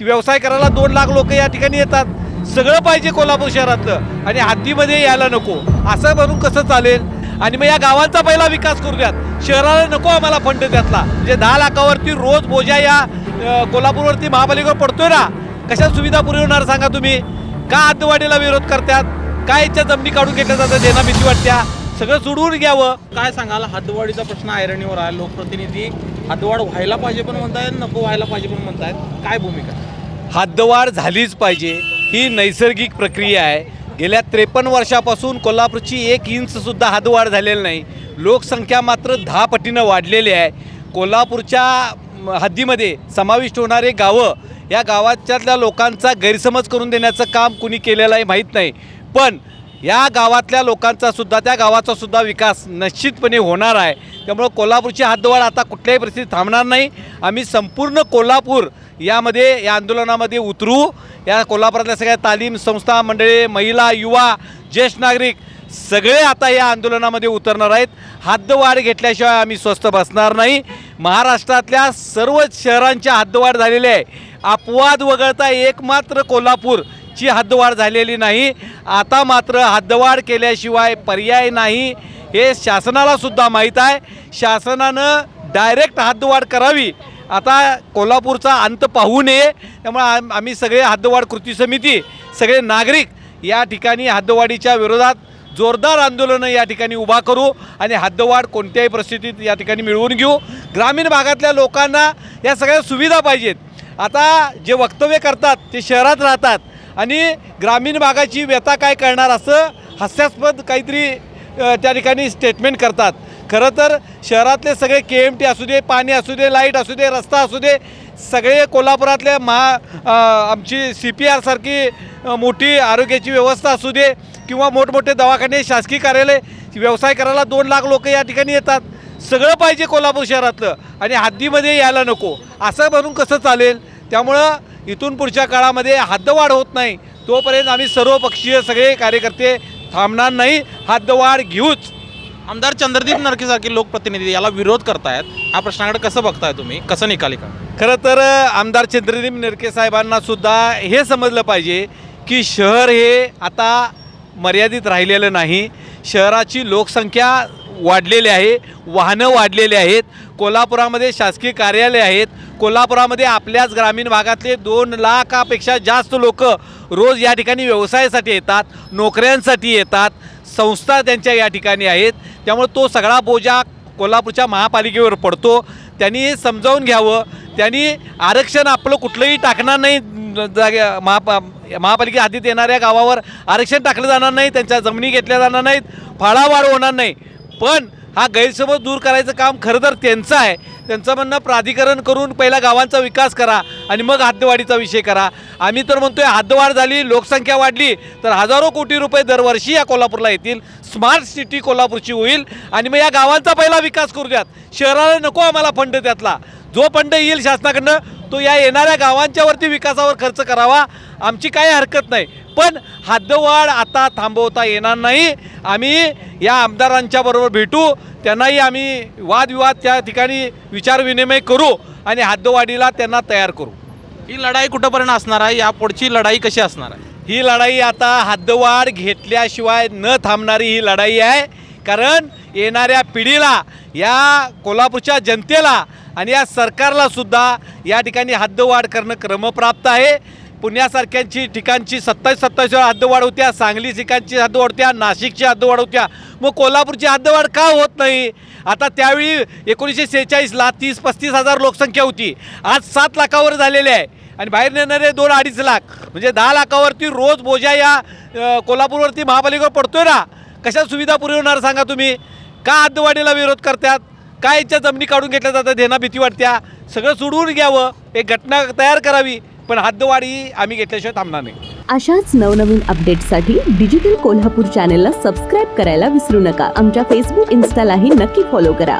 व्यवसाय करायला दोन लाख लोक या ठिकाणी येतात. सगळं पाहिजे कोल्हापूर शहरातलं. आणि हद्दीमध्ये यायला नको. असं म्हणून कसं चालेल? आणि मग या गावांचा पहिला विकास करू द्यात शहराला नको आम्हाला फंड त्यातला. म्हणजे दहा लाखावरती रोज बोजा या कोल्हापूरवरती महापालिकेवर पडतोय ना? कशा सुविधा पुरवणार सांगा तुम्ही? का हद्दवाढीला विरोध करतात? काय इच्छा जमिनी काढून घेतल्या जातात ज्यांना भीती वाटत्या सगळं सोडवून घ्यावं. काय सांगाल? हातवाडीचा प्रश्न ऐरणीवर आहे. लोकप्रतिनिधी हद्दवाढ व्हायला पाहिजे पण म्हणतायत नको व्हायला पाहिजे पण म्हणतायत. काय भूमिका? हद्दवाढ झालीच पाहिजे. ही नैसर्गिक प्रक्रिया आहे. गेल्या त्रेपन्न वर्षापासून कोल्हापूरची एक इंचसुद्धा हद्दवाढ झालेली नाही. लोकसंख्या मात्र दहा पटीनं वाढलेली आहे. कोल्हापूरच्या हद्दीमध्ये समाविष्ट होणारे गावं या गावाच्यातल्या लोकांचा गैरसमज करून देण्याचं काम कुणी केलेलं आहे माहीत नाही. पण या गावातल्या लोकांचा सुद्धा त्या गावाचा सुद्धा विकास निश्चितपणे होणार आहे. त्यामुळं कोल्हापूरची हद्दवाढ आता कुठल्याही परिस्थितीत थांबणार नाही. आम्ही संपूर्ण कोल्हापूर यामध्ये या आंदोलनामध्ये उतरू. या कोल्हापुरातल्या सगळ्या तालीम संस्था मंडळी महिला युवा ज्येष्ठ नागरिक सगळे आता या आंदोलनामध्ये उतरणार आहेत. हद्दवाढ घेतल्याशिवाय आम्ही स्वस्थ बसणार नाही. महाराष्ट्रातल्या सर्व शहरांच्या हद्दवाढ झालेली आहे. अपवाद वगळता एकमात्र कोल्हापूर ची हद्दवाढ झालेली नाही. आता मात्र हद्दवाढ केल्याशिवाय पर्याय नाही. हे शासनाला सुद्धा माहीत आहे. शासनानं डायरेक्ट हद्दवाढ करावी. आता कोल्हापूरचा अंत पाहू नये. त्यामुळे आम- आम्ही सगळे हद्दवाढ कृती समिती सगळे नागरिक या ठिकाणी हद्दवाढीच्या विरोधात जोरदार आंदोलनं या ठिकाणी उभा करू आणि हद्दवाढ कोणत्याही परिस्थितीत या ठिकाणी मिळवून घेऊ. ग्रामीण भागातल्या लोकांना या सगळ्या सुविधा पाहिजेत. आता जे वक्तव्य करतात ते शहरात राहतात आणि ग्रामीण भागाची व्यथा काय करणार असं हास्यास्पद काहीतरी त्या ठिकाणी स्टेटमेंट करतात. खरं तर शहरातले सगळे के एम टी असू दे पाणी असू दे लाइट असू दे रस्ता असू दे सगळे कोल्हापुरातले महा आमची सी पी आरसारखी मोठी आरोग्याची व्यवस्था असू दे किंवा मोठमोठे दवाखाने शासकीय कार्यालय व्यवसाय करायला दोन लाख लोक या ठिकाणी येतात. सगळं पाहिजे कोल्हापूर शहरातलं आणि हद्दीमध्ये यायला नको. असं म्हणून कसं चालेल? त्यामुळं इथून पुढच्या काळामध्ये हद्दवाढ होत नाही. तोपर्यंत आम्ही सर्वपक्षीय सगळे कार्यकर्ते थांबणार नाही. हद्दवाढ घेऊच. आमदार चंद्रदीप नरकेसारखे लोकप्रतिनिधी याला विरोध करतायत. या प्रश्नाकडे कसं बघताय तुम्ही? कसं निकाली का? खरं तर आमदार चंद्रदीप निरके साहेबांना सुद्धा हे समजलं पाहिजे की शहर हे आता मर्यादित राहिलेलं नाही. शहराची लोकसंख्या वाढलेली आहे वाहनं वाढलेली आहेत कोल्हापुरामध्ये शासकीय कार्यालय आहेत कोल्हापुरामध्ये आपल्याच ग्रामीण भागातले दोन लाखापेक्षा जास्त लोक रोज या ठिकाणी व्यवसायासाठी येतात नोकऱ्यांसाठी येतात संस्था त्यांच्या या ठिकाणी आहेत. त्यामुळे तो सगळा बोजा कोल्हापूरच्या महापालिकेवर पडतो. त्यांनी हे समजावून घ्यावं. त्यांनी आरक्षण आपलं कुठलंही टाकणार नाही जागे महापा महापालिके आधीत येणाऱ्या गावावर आरक्षण टाकलं जाणार नाही त्यांच्या जमिनी घेतल्या जाणार नाहीत फाळावाढ होणार नाही. पण हा गैरसमज दूर करायचं काम खरं तर त्यांचं आहे. त्यांचं म्हणणं प्राधिकरण करून पहिला गावांचा विकास करा आणि मग हद्दवाढीचा विषय करा. आम्ही तर म्हणतोय हद्दवाढ झाली लोकसंख्या वाढली तर हजारो कोटी रुपये दरवर्षी या कोल्हापूरला येतील. स्मार्ट सिटी कोल्हापूरची होईल आणि मग या गावांचा पहिला विकास करू द्यात. शहराला नको आम्हाला फंड त्यातला. जो फंड येईल शासनाकडनं तो या येणाऱ्या गावांच्यावरती विकासावर खर्च करावा. आमची काही हरकत नाही. पण हद्दवाढ आता थांबवता येणार नाही. आम्ही या आमदारांच्या बरोबर भेटू. त्यांनाही आम्ही वादविवाद त्या ठिकाणी विचारविनिमय करू आणि हद्दवाढीला त्यांना तयार करू. ही लढाई कुठंपर्यंत असणार आहे? या पुढची लढाई कशी असणार आहे? ही लढाई आता हद्दवाढ घेतल्याशिवाय न थांबणारी ही लढाई आहे. कारण येणाऱ्या पिढीला या कोल्हापूरच्या जनतेला आणि या सरकारला सुद्धा या ठिकाणी हद्दवाढ करणं क्रमप्राप्त आहे. पुण्यासारख्यांची ठिकाणची सत्तावीस सत्तावीस वेळा हद्दवाढ होत्या सांगली ठिकाणची हद्द होत्या नाशिकची हद्द वाढवत्या. मग कोल्हापूरची हद्दवाढ का होत नाही? आता त्यावेळी एकोणीसशे सेहेचाळीसला तीस पस्तीस हजार लोकसंख्या होती. आज सात लाखावर झालेले आहे. आणि बाहेर नेणारे दोन अडीच लाख. म्हणजे दहा लाखावरती रोज बोजा या कोल्हापूरवरती महापालिकेवर पडतोय ना? कशा सुविधा पुरवणार सांगा तुम्ही? का हद्दवाढीला विरोध करतात? काय याच्या जमिनी काढून घेतल्या जातात? ह्यांना भीती वाटत्या. सगळं सोडवून घ्यावं. एक घटना तयार करावी. पण हद्दवाढी आम्ही घेतल्याशिवाय थांबणार नाही. अशाच नवनवीन अपडेटसाठी डिजिटल कोल्हापूर चॅनेलला सबस्क्राईब करायला विसरू नका. आमच्या फेसबुक इन्स्टालाही नक्की फॉलो करा.